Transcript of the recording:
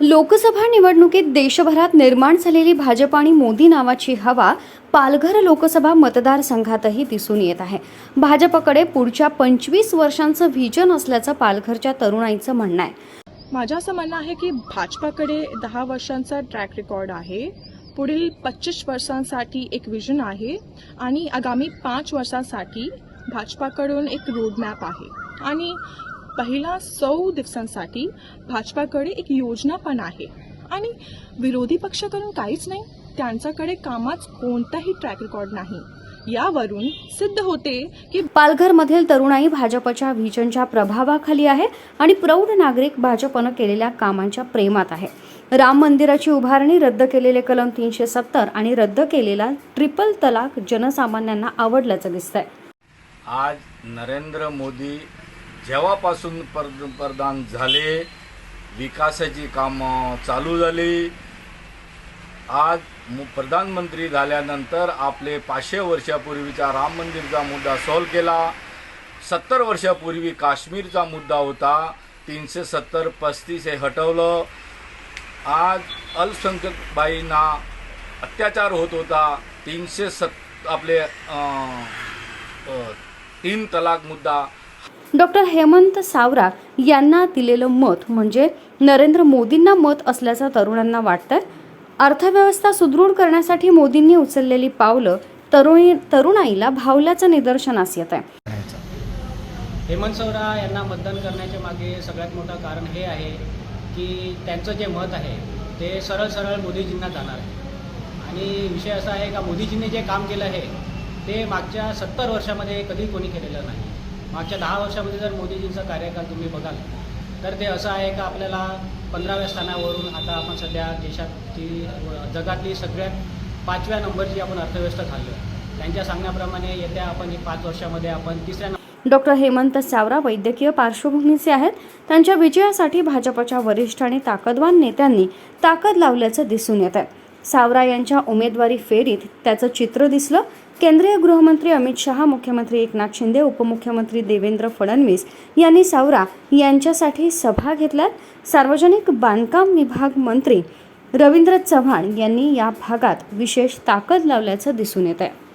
लोकसभा निवडणुकीत देशभरात निर्माण झालेली भाजप आणि मोदी नावाची हवा पालघर लोकसभा मतदारसंघातही दिसून येत आहे. भाजपकडे पुढच्या पंचवीस वर्षांचं व्हिजन असल्याचं पालघरच्या तरुणाईचं म्हणणं आहे. माझं असं म्हणणं आहे की भाजपाकडे दहा वर्षांचा ट्रॅक रेकॉर्ड आहे. पुढील पच्चीस वर्षांसाठी एक विजन आहे आणि आगामी पाच वर्षांसाठी भाजपाकडून एक रोडमॅप आहे. आणि पहिला सौ दिवसांसाठी भाजपाकडे एक योजना पण आहे. आणि विरोधी पक्षाकडून काहीच नाही त्यांच्याकडे कामात कोणताही ट्रॅक रेकॉर्ड नाही. यावरून सिद्ध होते की पालघरमधील तरुणाई भाजपच्या व्हिजनच्या प्रभावाखाली आहे आणि प्रौढ नागरिक भाजपनं केलेल्या कामांच्या प्रेमात आहे. राम मंदिराची उभारणी रद्द केलेले कलम तीनशे सत्तर आणि रद्द केलेला ट्रिपल तलाक जनसामान्यांना आवडल्याचं दिसतंय. आज नरेंद्र मोदी जेव्हापासून पर प्रदान झाले विकासाची कामं चालू झाली आज मु प्रधानमंत्री झाल्यानंतर आपले पाचशे वर्षापूर्वीचा राम मंदिरचा मुद्दा सॉल्व केला. सत्तर वर्षापूर्वी काश्मीरचा मुद्दा होता तीनशे सत्तर पस्तीस हे हटवलं. आज अल्पसंख्यकबाईंना अत्याचार होत होता तीनशे सत् आपले तीन तलाक मुद्दा डॉक्टर हेमंत सावरा यांना दिलेलं मत म्हणजे नरेंद्र मोदींना मत असल्याचं तरुणांना वाटतं अर्थव्यवस्था सुदृढ करण्यासाठी मोदींनी उचललेली पावलं तरुणी तरुणाईला भावल्याचं निदर्शनास येत आहे हेमंत सौरा यांना मतदान करण्याच्या मागे सगळ्यात मोठं कारण हे आहे की त्यांचं जे मत आहे ते सरळ सरळ मोदीजींना जाणार आहे. आणि विषय असा आहे का मोदीजींनी जे काम केलं आहे ते मागच्या सत्तर वर्षामध्ये कधी कोणी केलेलं नाही. मागच्या दहा वर्षामध्ये जर मोदीजींचा कार्यकाळ तुम्ही बघाल तर ते असं आहे का आपल्याला पंधराव्या स्थानावरून आता आपण सध्या देशातली जगातली सगळ्यात पाचव्या नंबरची आपण अर्थव्यवस्था झालो आहे. त्यांच्या सांगण्याप्रमाणे येत्या आपण एक पाच वर्षामध्ये आपण तिसऱ्या डॉक्टर हेमंत सावरा वैद्यकीय पार्श्वभूमीचे आहेत. त्यांच्या विजयासाठी भाजपच्या वरिष्ठ आणि ताकदवान नेत्यांनी ताकद लावल्याचं दिसून येत आहे. सावरा यांच्या उमेदवारी फेरीत त्याचं चित्र दिसलं. केंद्रीय गृहमंत्री अमित शहा मुख्यमंत्री एकनाथ शिंदे उपमुख्यमंत्री देवेंद्र फडणवीस यांनी सावरा यांच्यासाठी सभा घेतल्यात. सार्वजनिक बांधकाम विभाग मंत्री रवींद्र चव्हाण यांनी या भागात विशेष ताकद लावल्याचं दिसून येत आहे